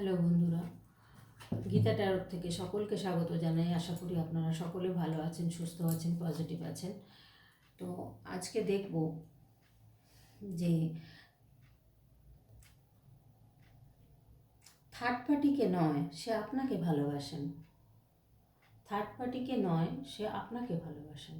Hello বন্ধুরা, Gita tarot থেকে সকলকে স্বাগত জানাই। আশা করি আপনারা সকলে ভালো আছেন, সুস্থ আছেন পজিটিভ আছেন। তো আজকে দেখব যে থার্ড পার্টিকে নয়, সে আপনাকে ভালোবাসেন। থার্ড পার্টিকে নয়, সে আপনাকে ভালোবাসেন।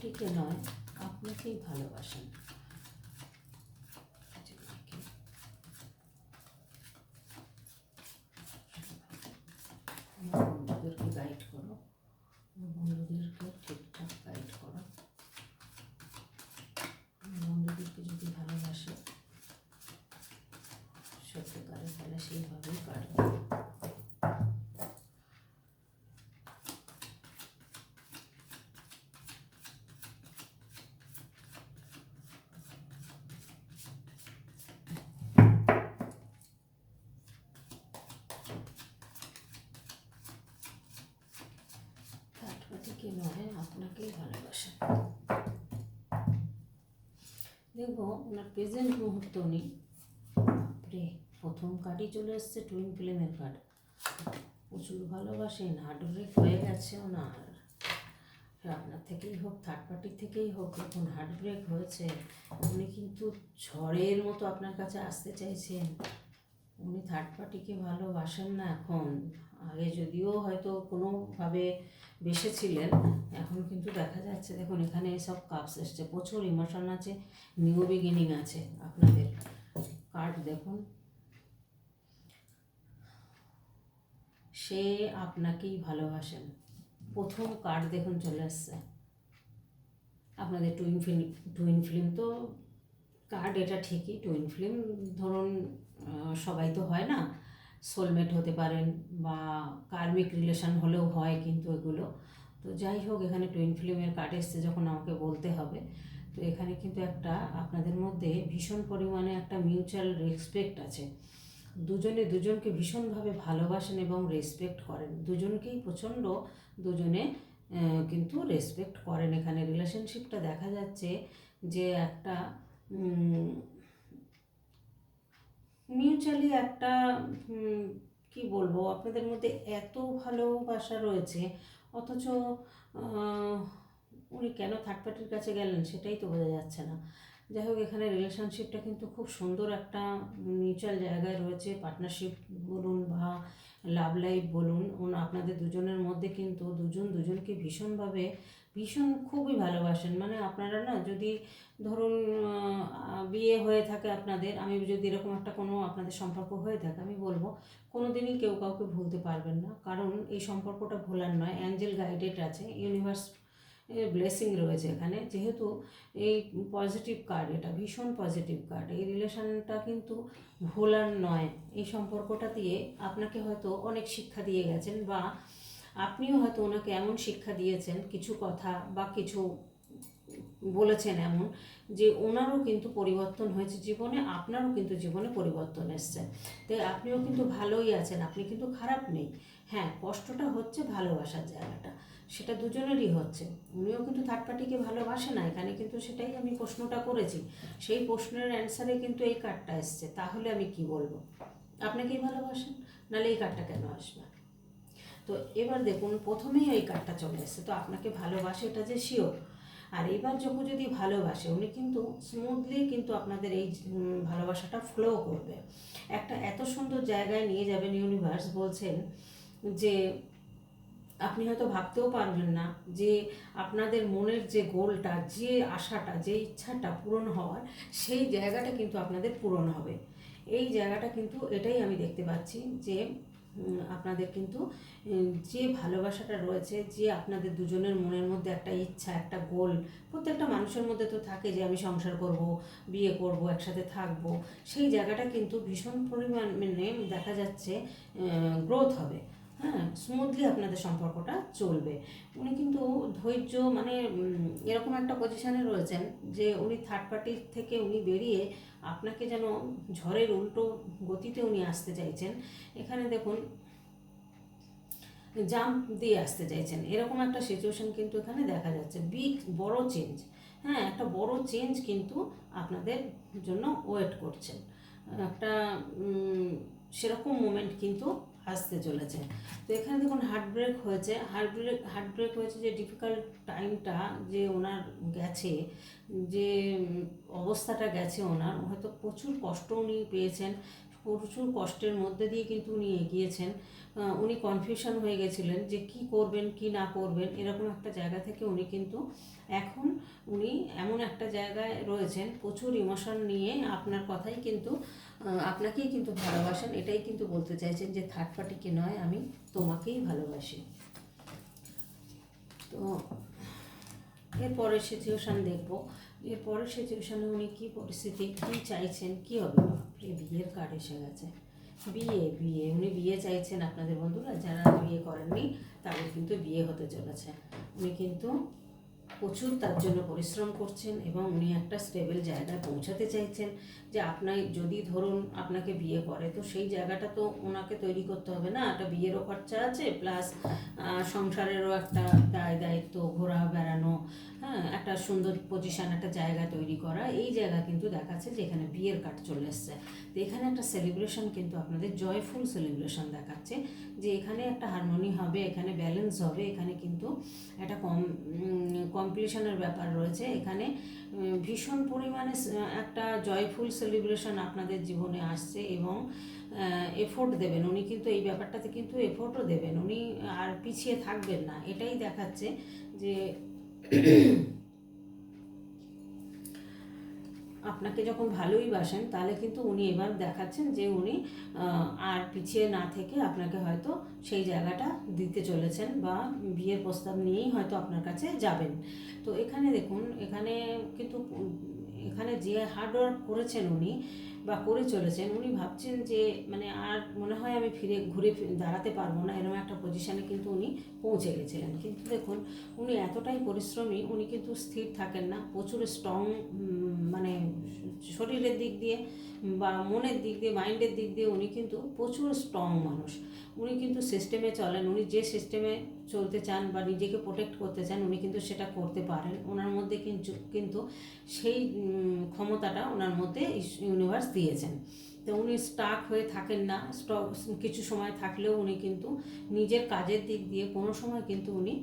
থার্ড নয় আপনাকেই ভালোবাসেন আমার বন্ধুদেরকে গাইড করো আমার বন্ধুদেরকে ঠিকঠাক গাইড করো আমার বন্ধুদেরকে যদি ভালোবাসে সত্যিকারে তাহলে সেইভাবেই কাটবে থার্ড পার্টিকে নয় আপনাকেই ভালোবাসেন দেখব ওনার প্রেজেন্ট মুহূর্ত নেই। বাপরে, প্রথম কার্ডই চলে এসছে টুইন ফিল্মের কার্ড প্রচুর ভালোবাসেন হার্ড ব্রেক হয়ে গেছে ওনার। আপনার থেকেই হোক থার্ড পার্টির থেকেই হোক এখন হার্ট ব্রেক হয়েছে, উনি কিন্তু ঝড়ের মতো আপনার কাছে আসতে চাইছেন। উনি থার্ড পার্টিকে ভালোবাসেন না এখন। আগে যদিও হয়তো কোনোভাবে বেসেছিলেন, এখন কিন্তু দেখা যাচ্ছে, দেখুন এখানে সব কাপস এসছে, প্রচুর ইমোশন আছে নিউ বিগিনিং আছে আপনাদের। কার্ড দেখুন। সে আপনাকেই ভালোবাসেন। প্রথম কার্ড দেখুন চলে আসছে। আপনাদের টুইন ফিল্ম টুইন ফিল্ম তো কার্ড এটা ঠিকই টুইন ফিল্ম ধরুন সবাই তো হয় না। সোলমেট হতে পারেন বা কার্মিক রিলেশন হলেও হয় কিন্তু এগুলো। তো যাই হোক, এখানে টুইন ফিল্মের কার্ড এসছে যখন আমাকে বলতে হবে। তো এখানে কিন্তু একটা আপনাদের মধ্যে ভীষণ পরিমাণে একটা মিউচুয়াল রেসপেক্ট আছে। দুজনে দুজনকে ভীষণভাবে ভালোবাসেন এবং রেসপেক্ট করেন। দুজনকেই প্রচণ্ড দুজনে কিন্তু রেসপেক্ট করেন। এখানে রিলেশনশিপটা দেখা যাচ্ছে যে একটা মিউচুয়ালি একটা কি বলব, আপনাদের মধ্যে এত ভালোবাসা রয়েছে, অথচ উনি কেন থার্ড পার্টির কাছে গেলেন সেটাই তো বোঝা যাচ্ছে না। যাই হোক, এখানে রিলেশনশিপটা কিন্তু খুব সুন্দর একটা মিউচুয়াল জায়গায় রয়েছে পার্টনারশিপ বলুন বা লাভ লাইফ বলুন ওন আপনাদের দুজনের মধ্যে কিন্তু দুজন দুজনকে ভীষণভাবে, ভীষণ খুবই ভালোবাসেন। মানে আপনারা না যদি ধরুন বিয়ে হয়ে থাকে আপনাদের, আমি যদি এরকম একটা কোনো আপনাদের সম্পর্ক হয়ে থাকে, আমি বলব কোনো দিনই কেউ কাউকে ভুলতে পারবেন না। কারণ এই সম্পর্কটা ভোলার নয়, অ্যাঞ্জেল গাইডেড আছে, ইউনিভার্স ব্লেসিং রয়েছে এখানে। যেহেতু এই পজিটিভ কার্ড এটা ভীষণ পজিটিভ কার্ড এই রিলেশনটা কিন্তু ভোলার নয়। এই সম্পর্কটা দিয়ে আপনাকে হয়তো অনেক শিক্ষা দিয়ে গেছেন বা আপনিও হয়তো ওনাকে এমন শিক্ষা দিয়েছেন, কিছু কথা বা কিছু বলেছেন এমন যে ওনারও কিন্তু পরিবর্তন হয়েছে জীবনে, আপনারও কিন্তু জীবনে পরিবর্তন এসছে। তাই আপনিও কিন্তু ভালোই আছেন, আপনি কিন্তু খারাপ নেই। হ্যাঁ কষ্টটা হচ্ছে ভালোবাসার জায়গাটা। সেটা দুজনেরই হচ্ছে। উনিও কিন্তু থার্ড পার্টিকে ভালোবাসে না, এখানে কিন্তু সেটাই আমি প্রশ্নটা করেছি। সেই প্রশ্নের অ্যান্সারে কিন্তু এই কার্ডটা এসছে, তাহলে আমি কি বলব? আপনাকেই ভালোবাসেন, নাহলে এই কার্ডটা কেন আসবে? তো এবার দেখুন, প্রথমেই ওই কার্ডটা চলে এসছে, তো আপনাকে ভালোবাসে এটা যে শিওর আর এবার যখন যদি ভালোবাসে, উনি কিন্তু স্মুথলি কিন্তু আপনাদের এই ভালোবাসাটা ফ্লো করবে। একটা এত সুন্দর জায়গায় নিয়ে যাবেন ইউনিভার্স বলছেন যে আপনি হয়তো ভাবতেও পারবেন না যে আপনাদের মনের যে গোলটা, যে আশাটা, যে ইচ্ছাটা পূরণ হওয়ার, সেই জায়গাটা কিন্তু আপনাদের পূরণ হবে। এই জায়গাটা কিন্তু এটাই আমি দেখতে পাচ্ছি যে আপনাদের কিন্তু যে ভালোবাসাটা রয়েছে, যে আপনাদের দুজনের মনের মধ্যে একটা ইচ্ছা, একটা গোল, প্রত্যেকটা মানুষের মধ্যে তো থাকে যে আমি সংসার করব, বিয়ে করব, একসাথে থাকব, সেই জায়গাটা কিন্তু ভীষণ পরিমাণ মানে দেখা যাচ্ছে গ্রোথ হবে। হ্যাঁ স্মুথলি আপনাদের সম্পর্কটা চলবে। উনি কিন্তু ধৈর্য মানে এরকম একটা পজিশানে রয়েছেন যে উনি থার্ড পার্টির থেকে উনি বেরিয়ে আপনাকে যেন ঝড়ের উল্টো গতিতে উনি আসতে চাইছেন। এখানে দেখুন জাম্প দিয়ে আসতে চাইছেন। এরকম একটা সিচুয়েশন কিন্তু এখানে দেখা যাচ্ছে। বিগ বড় চেঞ্জ হ্যাঁ একটা বড় চেঞ্জ কিন্তু আপনাদের জন্য ওয়েট করছেন। একটা সেরকম মোমেন্ট কিন্তু আসতে চলেছে। তো এখানে দেখুন হার্ট ব্রেক হয়েছে। হার্ট ব্রেক হার্ট ব্রেক হয়েছে যে ডিফিকাল্ট টাইমটা যে ওনার গেছে, যে অবস্থাটা গেছে ওনার, হয়তো প্রচুর কষ্ট উনি পেয়েছেন, প্রচুর কষ্টের মধ্যে দিয়ে কিন্তু উনি এগিয়েছেন। উনি কনফিউশন হয়ে গেছিলেন যে কি করবেন, কি না করবেন, এরকম একটা জায়গা থেকে উনি কিন্তু এখন উনি এমন একটা জায়গায় রয়েছেন, প্রচুর ইমোশন নিয়ে আপনার কথাই কিন্তু আপনাকেই কিন্তু ভালোবাসেন, এটাই কিন্তু বলতে চাইছেন যে থার্ড পার্টিকে নয়, আমি তোমাকেই ভালোবাসি। তো এরপরের সিচুয়েশান দেখব। এরপরের সিচুয়েশানে উনি কী পরিস্থিতি, কী চাইছেন, কী হবে? বিয়ের কার্ড এসে গেছে। বিয়ে বিয়ে। উনি বিয়ে চাইছেন আপনাদের বন্ধুরা, যারা বিয়ে করেননি, তাদের কিন্তু বিয়ে হতে চলেছে। উনি কিন্তু প্রচুর তার জন্য পরিশ্রম করছেন এবং উনি একটা স্টেবল জায়গায় পৌঁছাতে চাইছেন যে আপনার যদি ধরুন আপনাকে বিয়ে করে, তো সেই জায়গাটা তো ওনাকে তৈরি করতে হবে না। একটা বিয়েরও খরচা আছে প্লাস সংসারেরও একটা দায় দায়িত্ব, ঘোরা, বেড়ানো হ্যাঁ একটা সুন্দর পজিশন একটা জায়গা তৈরি করা, এই জায়গা কিন্তু দেখাচ্ছে যে এখানে বিয়ের কাঠ চলে এসছে। তো এখানে একটা সেলিব্রেশন কিন্তু আপনাদের জয়ফুল সেলিব্রেশন দেখাচ্ছে যে এখানে একটা হারমোনি হবে, এখানে ব্যালেন্স হবে, এখানে কিন্তু একটা কম কম্পিটিশনের ব্যাপার রয়েছে। এখানে ভীষণ পরিমাণে একটা জয়ফুল সেলিব্রেশন আপনাদের জীবনে আসছে এবং এফোর্ট দেবেন। উনি কিন্তু এই ব্যাপারটাতে কিন্তু এফোর্টও দেবেন। উনি আর পিছিয়ে থাকবেন না। এটাই দেখাচ্ছে যে আপনাকে যখন ভালোই বাসেন, তাহলে কিন্তু উনি এবার দেখাচ্ছেন যে উনি আর পিছিয়ে না থেকে আপনাকে হয়তো সেই জায়গাটা দিতে চলেছেন বা বিয়ের প্রস্তাব নিয়েই হয়তো আপনার কাছে যাবেন। তো এখানে দেখুন, এখানে কিন্তু, এখানে যে হার্ডওয়ার্ক করেছেন উনি বা করে চলেছেন, উনি ভাবছেন যে মানে আর মনে হয় আমি ফিরে, ঘুরে দাঁড়াতে পারব না এরকম একটা পজিশানে কিন্তু উনি পৌঁছে গেছিলেন। কিন্তু দেখুন, উনি এতটাই পরিশ্রমী, উনি কিন্তু স্থির থাকেন না, প্রচুর স্ট্রং মানে শরীরের দিক দিয়ে বা মনের দিক দিয়ে মাইন্ডের দিক দিয়ে উনি কিন্তু প্রচুর স্ট্রং মানুষ। উনি কিন্তু সিস্টেমে চলেন, উনি যে সিস্টেমে চলতে চান বা নিজেকে প্রোটেক্ট করতে চান, উনি কিন্তু সেটা করতে পারেন। ওনার মধ্যে কিন্তু কিন্তু সেই ক্ষমতাটা ওনার মধ্যে ইউনিভার্স দিয়েছেন। তো উনি স্টাক হয়ে থাকেন না স্টক কিছু সময় থাকলেও উনি কিন্তু নিজের কাজের দিক দিয়ে কোনো সময় কিন্তু উনি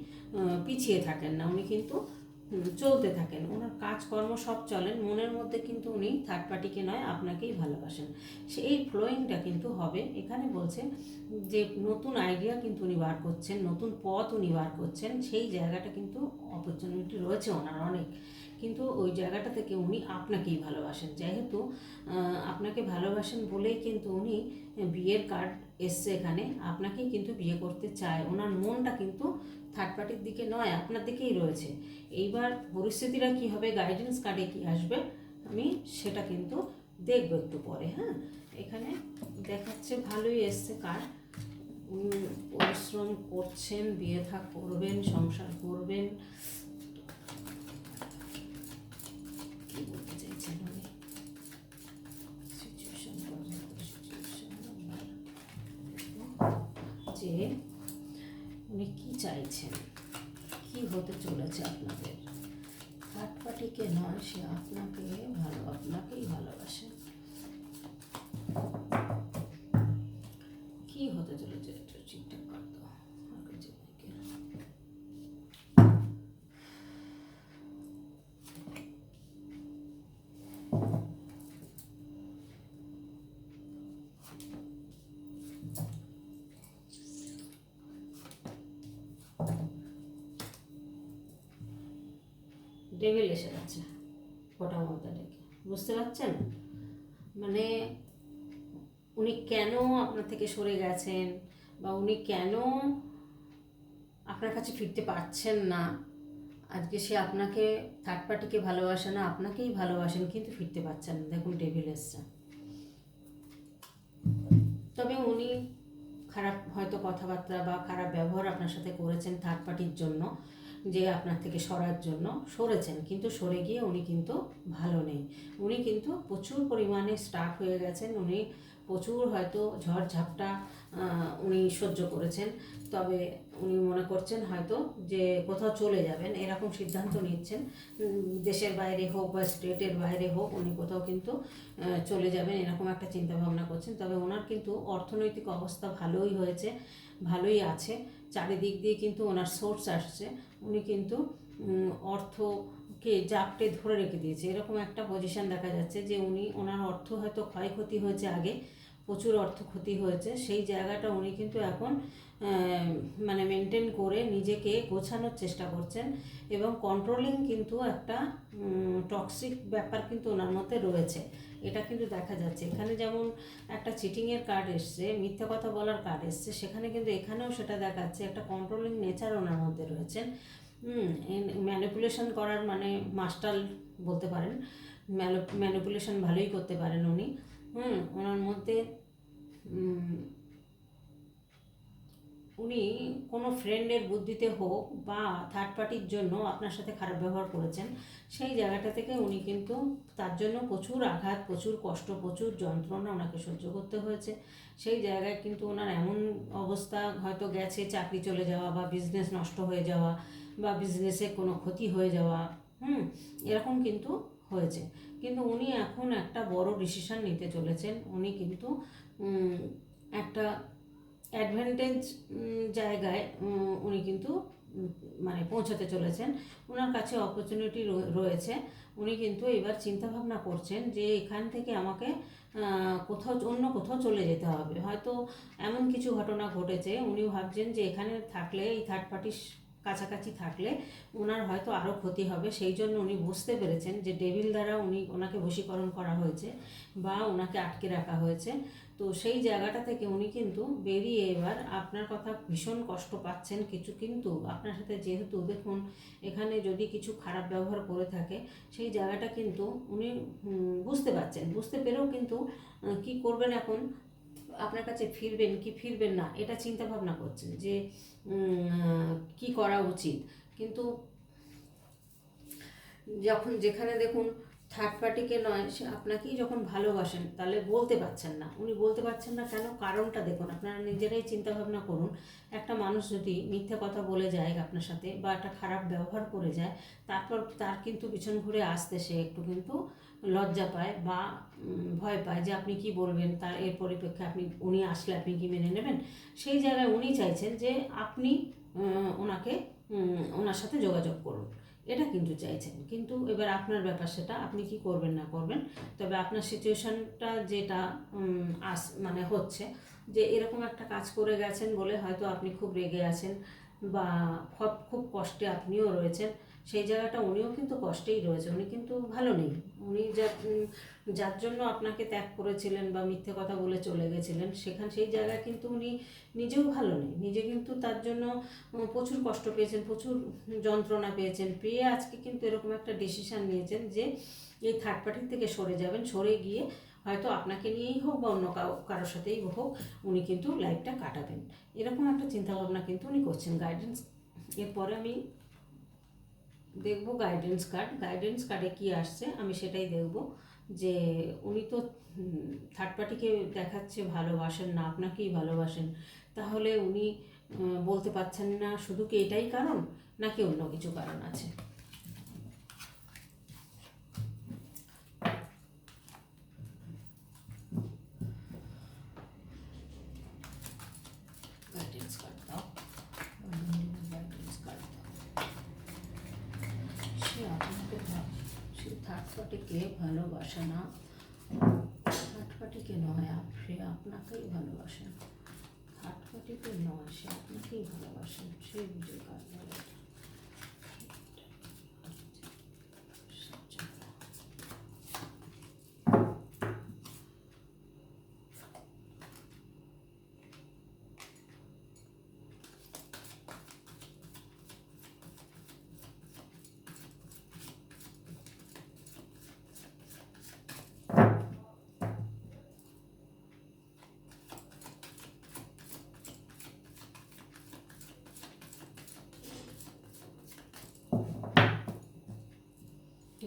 পিছিয়ে থাকেন না। উনি কিন্তু চলতে থাকেন। ওনার কাজকর্ম সব চলেন, মনের মধ্যে কিন্তু উনি থার্ড পার্টিকে নয়, আপনাকেই ভালোবাসেন। সেই ফ্লোয়িংটা কিন্তু হবে। এখানে বলছে যে নতুন আইডিয়া কিন্তু উনি বার করছেন, নতুন পথ উনি বার করছেন, সেই জায়গাটা কিন্তু অপরচুনিটি রয়েছে ওনার অনেক। কিন্তু ওই জায়গাটা থেকে উনি আপনাকেই ভালোবাসেন। যেহেতু আপনাকে ভালোবাসেন বলেই কিন্তু উনি বিয়ের কার্ড এসছে এখানে, আপনাকেই কিন্তু বিয়ে করতে চায়। ওনার মনটা কিন্তু থার্ড পার্টির দিকে নয়, আপনার দিকেই রয়েছে। এইবার পরিস্থিতিটা কী হবে গাইডেন্স কার্ডে কী আসবে, আমি সেটা কিন্তু দেখব একটু পরে হ্যাঁ? এখানে দেখাচ্ছে, ভালোই এসছে কার পরিশ্রম করছেন, বিয়ে থাক করবেন, সংসার করবেন কি বলতে চাইছেন উনি সিচুয়েশন যে উনি কি চাইছেন? কি হতে চলেছে আপনাদের? হাটপাটিকে নয়, সে আপনাকে ভালো, আপনাকেই ভালোবাসে। ডেভিল এসে গেছে ফোটা ডেকে বুঝতে পারছেন? মানে উনি কেন আপনার থেকে সরে গেছেন বা উনি কেন আপনার কাছে ফিরতে পারছেন না? আজকে সে আপনাকে থার্ড পার্টিকে ভালোবাসে না, আপনাকেই ভালোবাসেন, কিন্তু ফিরতে পারছেন না। দেখুন ডেভিল এসছে। তবে উনি খারাপ হয়তো কথাবার্তা বা খারাপ ব্যবহার আপনার সাথে করেছেন থার্ড পার্টির জন্য। যে আপনার থেকে সরার জন্য সরেছেন, কিন্তু সরে গিয়ে উনি কিন্তু ভালো নেই। উনি কিন্তু প্রচুর পরিমাণে স্টাফ হয়ে গেছেন, উনি প্রচুর হয়তো ঝড় ঝাপটা উনি সহ্য করেছেন। তবে উনি মনে করছেন হয়তো যে কোথাও চলে যাবেন, এরকম সিদ্ধান্ত নিচ্ছেন। দেশের বাইরে হোক বা স্টেটের বাইরে হোক, উনি কোথাও কিন্তু চলে যাবেন, এরকম একটা চিন্তা ভাবনা করছেন। তবে ওনার কিন্তু অর্থনৈতিক অবস্থা ভালোই হয়েছে। ভালোই আছে। চারিদিক দিয়ে কিন্তু ওনার সোর্স আসছে। উনি কিন্তু অর্থকে জাপটে ধরে রেখে দিয়েছে। এরকম একটা পজিশন দেখা যাচ্ছে যে উনি, ওনার অর্থ হয়তো ক্ষয়ক্ষতি হয়েছে আগে, প্রচুর অর্থ ক্ষতি হয়েছে। সেই জায়গাটা উনি কিন্তু এখন মানে মেনটেন করে নিজেকে গোছানোর চেষ্টা করছেন এবং কন্ট্রোলিং কিন্তু একটা টক্সিক ব্যাপার কিন্তু ওনার মধ্যে রয়েছে। এটা কিন্তু দেখা যাচ্ছে। এখানে যেমন একটা চিটিংয়ের কার্ড এসছে, মিথ্যা কথা বলার কার্ড এসছে, সেখানে কিন্তু এখানেও সেটা দেখাচ্ছে, একটা কন্ট্রোলিং নেচার ওনার মধ্যে রয়েছে ম্যানিপুলেশন করার মানে মাস্টার বলতে পারেন ম্যানিপুলেশন ভালোই করতে পারেন উনি। হুম, ওনার মধ্যে উনি কোনো ফ্রেন্ডের বুদ্ধিতে হোক বা থার্ড পার্টির জন্য আপনার সাথে খারাপ ব্যবহার করেছেন, সেই জায়গাটা থেকে উনি কিন্তু তার জন্য প্রচুর আঘাত, প্রচুর কষ্ট, প্রচুর যন্ত্রণা ওনাকে সহ্য করতে হয়েছে। সেই জায়গায় কিন্তু ওনার এমন অবস্থা, হয়তো গেছে চাকরি চলে যাওয়া বা বিজনেস নষ্ট হয়ে যাওয়া বা বিজনেসে কোনো ক্ষতি হয়ে যাওয়া, হুম, এরকম কিন্তু হয়েছে। কিন্তু উনি এখন একটা বড় ডিসিশন নিতে চলেছেন। উনি কিন্তু একটা অ্যাডভান্টেজ জায়গায় উনি কিন্তু মানে পৌঁছাতে চলেছেন। ওনার কাছে অপরচুনিটি রয়েছে। উনি কিন্তু এবার চিন্তাভাবনা করছেন যে এখান থেকে আমাকে কোথাও, অন্য কোথাও চলে যেতে হবে। হয়তো এমন কিছু ঘটনা ঘটেছে। উনি ভাবছেন যে এখানে থাকলে এই থার্ড পার্টির কাছাকাছি থাকলে ওনার হয়তো আরও ক্ষতি হবে। সেই জন্য উনি বুঝতে পেরেছেন যে ডেভিল দ্বারা উনি ওনাকে বশীকরণ করা হয়েছে বা ওনাকে আটকে রাখা হয়েছে। তো সেই জায়গাটা থেকে উনি কিন্তু বেরিয়ে এবার আপনার কথা ভীষণ কষ্ট পাচ্ছেন কিছু। কিন্তু আপনার সাথে যেহেতু দেখুন, এখানে যদি কিছু খারাপ ব্যবহার করে থাকে, সেই জায়গাটা কিন্তু উনি বুঝতে পারছেন। বুঝতে পেরেও কিন্তু কি করবেন এখন? আপনার কাছে ফিরবেন কি ফিরবেন না, এটা চিন্তা ভাবনা করছেন যে কি করা উচিত? কিন্তু যখন যেখানে দেখুন থার্ড পার্টিকে নয়, সে আপনাকেই যখন ভালোবাসেন, তাহলে বলতে পারছেন না। উনি বলতে পারছেন না কেন? কারণটা দেখুন, আপনারা নিজেরাই চিন্তা ভাবনা করুন। একটা মানুষ যদি মিথ্যা কথা বলে যায় আপনার সাথে বা একটা খারাপ ব্যবহার করে যায়, তারপর তার কিন্তু পিছন ঘুরে আসতে সে একটু কিন্তু লজ্জা পায় বা ভয় পায় যে আপনি কি বলবেন, তার এর পরিপ্রেক্ষে আপনি, উনি আসলে আপনি কি মেনে নেবেন? সেই জায়গায় উনি চাইছেন যে আপনি ওনাকে ওনার সাথে যোগাযোগ করুন। এটা কিন্তু চাইছেন। কিন্তু এবার আপনার ব্যাপার সেটা, আপনি কি করবেন না করবেন, তবে আপনার সিচুয়েশনটা যেটা আস মানে হচ্ছে যে এরকম একটা কাজ করে গেছেন বলে হয়তো আপনি খুব রেগে আছেন বা খুব কষ্টে আপনিও রয়েছেন। সেই জায়গাটা উনিও কিন্তু কষ্টেই রয়েছে, উনি কিন্তু ভালো নেই। উনি যা যার জন্য আপনাকে ত্যাগ করেছিলেন বা মিথ্যে কথা বলে চলে গেছিলেন, সেখান সেই জায়গায় কিন্তু উনি নিজেও ভালো নেই। নিজে কিন্তু তার জন্য প্রচুর কষ্ট পেয়েছেন, প্রচুর যন্ত্রণা পেয়েছেন, পেয়ে আজকে কিন্তু এরকম একটা ডিসিশান নিয়েছেন যে এই থার্ড পার্টির থেকে সরে যাবেন, সরে গিয়ে হয়তো আপনাকে নিয়েই হোক বা অন্য কারোর সাথেই হোক, উনি কিন্তু লাইফটা কাটাবেন। এরকম একটা চিন্তাভাবনা কিন্তু উনি করছেন। গাইডেন্স এরপরে আমি দেখব গাইডেন্স কার্ড গাইডেন্স কার্ডে কি আসছে আমি সেটাই দেখব। যে উনি তো থার্ড পার্টিকে দেখাচ্ছে, ভালোবাসেন না, আপনাকেই ভালোবাসেন। তাহলে উনি বলতে পারছেন না শুধু কি এটাই কারণ, নাকি অন্য কিছু কারণ আছে গাইডেন্স কার্ড দাও গাইডেন্স কার্ড দাও সে আপনাকে ভা- সে পার্টিকে ভালোবাসে না, হাটপাটিকে নয় সে আপনাকেই ভালোবাসেন থার্ড নয়, সে আপনাকেই ভালোবাসেন সে বুঝে কার্ড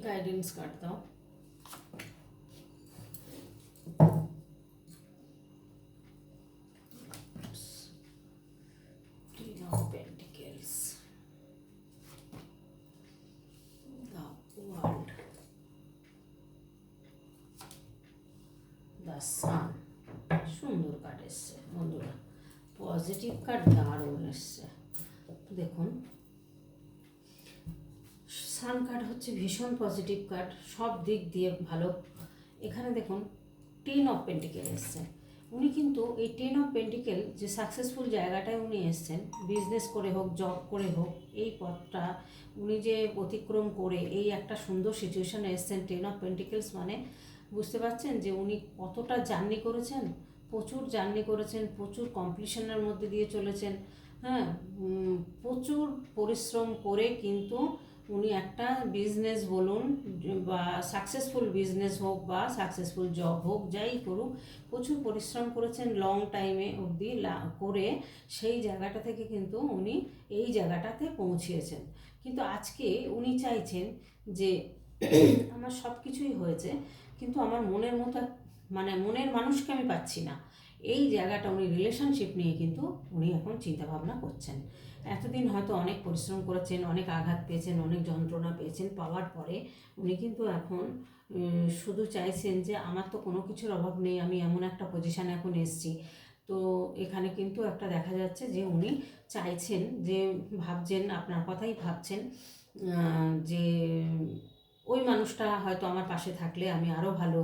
গাইডেন্স কার্ড দাও Queen of Pentacles. The World. The Sun. সুন্দর কার্ড এসছে বন্ধুরা পজিটিভ কার্ড দারুণ এসছে দেখুন সান কার্ড হচ্ছে ভীষণ পজিটিভ কার্ড সব দিক দিয়ে ভালো। এখানে দেখুন টেন অফ পেন্টিকেল এসছে। উনি কিন্তু এই টেন অফ পেন্টিকেল যে সাকসেসফুল জায়গাটায় উনি এসছেন বিজনেস করে হোক জব করে হোক, এই পথটা উনি যে অতিক্রম করে এই একটা সুন্দর সিচুয়েশানে এসছেন টেন অফ পেন্টিকেলস মানে বুঝতে পারছেন যে উনি কতটা জার্নি করেছেন? প্রচুর জার্নি করেছেন, প্রচুর কম্পিটিশনের মধ্যে দিয়ে চলেছেন। হ্যাঁ প্রচুর পরিশ্রম করে কিন্তু উনি একটা বিজনেস বলুন বা সাকসেসফুল বিজনেস হোক বা সাকসেসফুল জব হোক যাই করুক প্রচুর পরিশ্রম করেছেন লং টাইমে অবধি লা- করে সেই জায়গাটা থেকে কিন্তু উনি এই জায়গাটাতে পৌঁছিয়েছেন কিন্তু আজকে উনি চাইছেন যে আমার সব কিছুই হয়েছে কিন্তু আমার মনের মতো মানে মনের মানুষকে আমি পাচ্ছি না। এই জায়গাটা উনি রিলেশনশিপ নিয়ে কিন্তু উনি এখন চিন্তা ভাবনা করছেন। এতদিন হয়তো অনেক পরিশ্রম করেছেন, অনেক আঘাত পেয়েছেন, অনেক যন্ত্রণা পেয়েছেন, পাওয়ার পরে উনি কিন্তু এখন শুধু চাইছেন যে আমার তো কোনো কিছুর অভাব নেই, আমি এমন একটা পজিশানে এখন এসেছি। তো এখানে কিন্তু একটা দেখা যাচ্ছে যে উনি চাইছেন যে ভাবছেন, আপনার কথাই ভাবছেন যে ওই মানুষটা হয়তো আমার পাশে থাকলে আমি আরও ভালো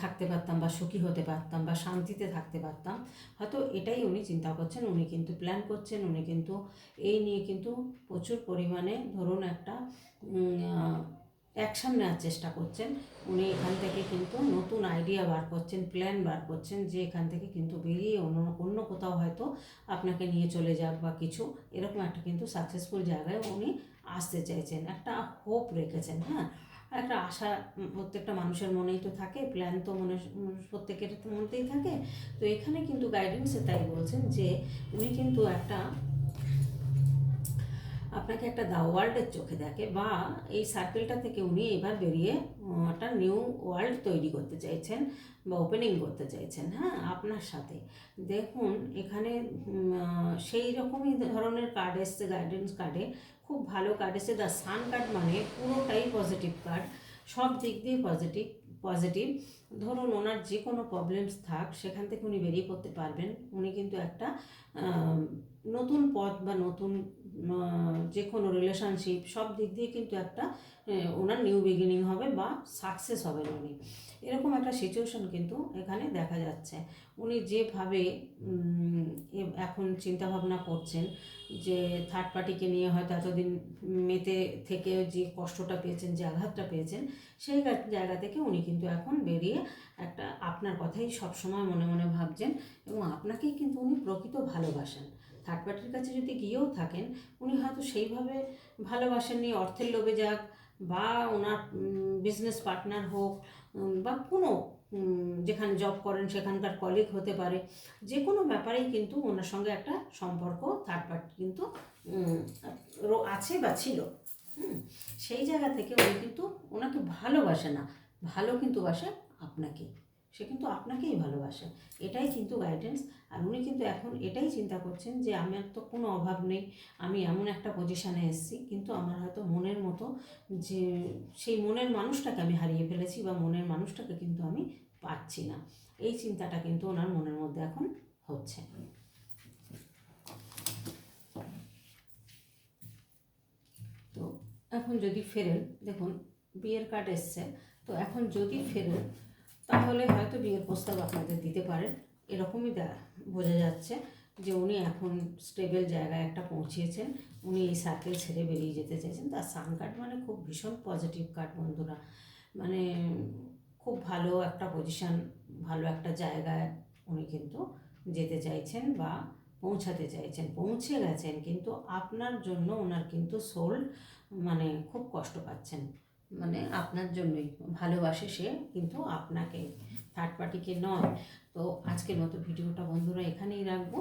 থাকতে পারতাম বা সুখী হতে পারতাম বা শান্তিতে থাকতে পারতাম। হয়তো এটাই উনি চিন্তা করছেন, উনি কিন্তু প্ল্যান করছেন, উনি কিন্তু এই নিয়ে কিন্তু প্রচুর পরিমাণে ধরুন একটা অ্যাকশান নেওয়ার চেষ্টা করছেন। উনি এখান থেকে কিন্তু নতুন আইডিয়া বার করছেন প্ল্যান বার করছেন যে এখান থেকে কিন্তু বেরিয়ে অন্য অন্য কোথাও হয়তো আপনাকে নিয়ে চলে যাক বা কিছু। এরকম একটা কিন্তু সাকসেসফুল জায়গায় উনি আসতে চাইছেন, একটা হোপ রেখেছেন হ্যাঁ। একটা আশা প্রত্যেকটা মানুষের মনেই তো থাকে প্ল্যান তো মনে, প্রত্যেকের মনেতেই থাকে। তো এখানে কিন্তু গাইডেন্সে তাই বলছেন যে, উনি কিন্তু একটা, আপনাকে একটা দা ওয়ার্ল্ডের চোখে দেখে বা এই সার্কেলটা থেকে উনি এবার বেরিয়ে একটা নিউ ওয়ার্ল্ড তৈরি করতে চাইছেন বা ওপেনিং করতে চাইছেন হ্যাঁ আপনার সাথে। দেখুন, এখানে সেই রকমই ধরনের কার্ড এসছে গাইডেন্স কার্ডে খুব ভালো কার্ড এসছে। দ্য সান কার্ড মানে পুরোটাই পজিটিভ কার্ড সব দিক দিয়ে পজিটিভ পজিটিভ ধরুন ওনার যে কোনো প্রবলেমস থাক, সেখান থেকে উনি বেরিয়ে পড়তে পারবেন। উনি কিন্তু একটা নতুন পথ বা নতুন যে কোনো রিলেশনশিপ সব দিক দিয়ে কিন্তু একটা ওনার নিউ বিগিনিং হবে বা সাকসেস হবেন উনি। এরকম একটা সিচুয়েশন কিন্তু এখানে দেখা যাচ্ছে। উনি যেভাবে এখন চিন্তাভাবনা করছেন যে থার্ড পার্টিকে নিয়ে হয়তো এতদিন মেতে থেকে যে কষ্টটা পেয়েছেন, যে আঘাতটা পেয়েছেন, সেই জায়গা থেকে উনি কিন্তু এখন বেরিয়ে একটা আপনার কথাই সবসময় মনে মনে ভাবছেন এবং আপনাকেই কিন্তু উনি প্রকৃত ভালোবাসেন। থার্ড পার্টির কাছে যদি গিয়েও থাকেন, উনি হয়তো সেইভাবে ভালোবাসেননি, অর্থের লোভে যাক বা ওনার বিজনেস পার্টনার হোক বা কোনো যেখানে জব করেন, সেখানকার কলিগ হতে পারে, যে কোনো ব্যাপারেই কিন্তু ওনার সঙ্গে একটা সম্পর্ক থার্ড পার্টি কিন্তু আছে বা ছিল সেই জায়গা থেকে উনি কিন্তু ওনাকে ভালোবাসে না, ভালো কিন্তু বাসে আপনাকে। সে কিন্তু আপনাকেই ভালোবাসে। এটাই কিন্তু গাইডেন্স আর উনি কিন্তু এখন এটাই চিন্তা করছেন যে আমার তো কোনো অভাব নেই। আমি এমন একটা পজিশানে এসেছি, কিন্তু আমার হয়তো মনের মতো যে সেই মনের মানুষটাকে আমি হারিয়ে ফেলেছি বা মনের মানুষটাকে কিন্তু আমি পাচ্ছি না। এই চিন্তাটা কিন্তু ওনার মনের মধ্যে এখন হচ্ছে। তো এখন যদি ফেরেন, দেখুন, বিয়ের কার্ড এসছে। তো এখন যদি ফেরেন তাহলে হয়তো বিয়ের প্রস্তাব আপনাদের দিতে পারেন। এরকমই বোঝা যাচ্ছে যে উনি এখন স্টেবল জায়গায় একটা পৌঁছিয়েছেন উনি এই সার্কেল ছেড়ে বেরিয়ে যেতে চাইছেন। তার সান কার্ড মানে খুব ভীষণ পজিটিভ কার্ড বন্ধুরা। মানে খুব ভালো একটা পজিশন ভালো একটা জায়গায় উনি কিন্তু যেতে চাইছেন বা পৌঁছাতে চাইছেন। পৌঁছে গেছেন, কিন্তু আপনার জন্য ওনার কিন্তু সোল মানে খুব কষ্ট পাচ্ছেন। মানে আপনার জন্যই। ভালোবাসে সে, কিন্তু আপনাকে থার্ড পার্টিকে নয়। তো আজকের মতো ভিডিওটা বন্ধুরা এখানেই রাখব।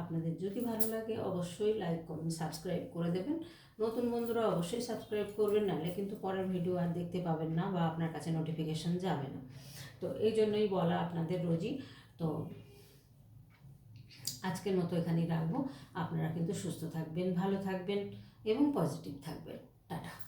আপনাদের যদি ভালো লাগে অবশ্যই লাইক কমেন্ট সাবস্ক্রাইব করে দেবেন। নতুন বন্ধুরা অবশ্যই সাবস্ক্রাইব করবেন, নাহলে কিন্তু পরের ভিডিও আর দেখতে পাবেন না বা আপনার কাছে নোটিফিকেশন যাবে না। তো এই জন্যই বলা আপনাদের রোজই। তো আজকের মতো এখানেই রাখব। আপনারা কিন্তু সুস্থ থাকবেন, ভালো থাকবেন এবং পজিটিভ থাকবেন। টাটা।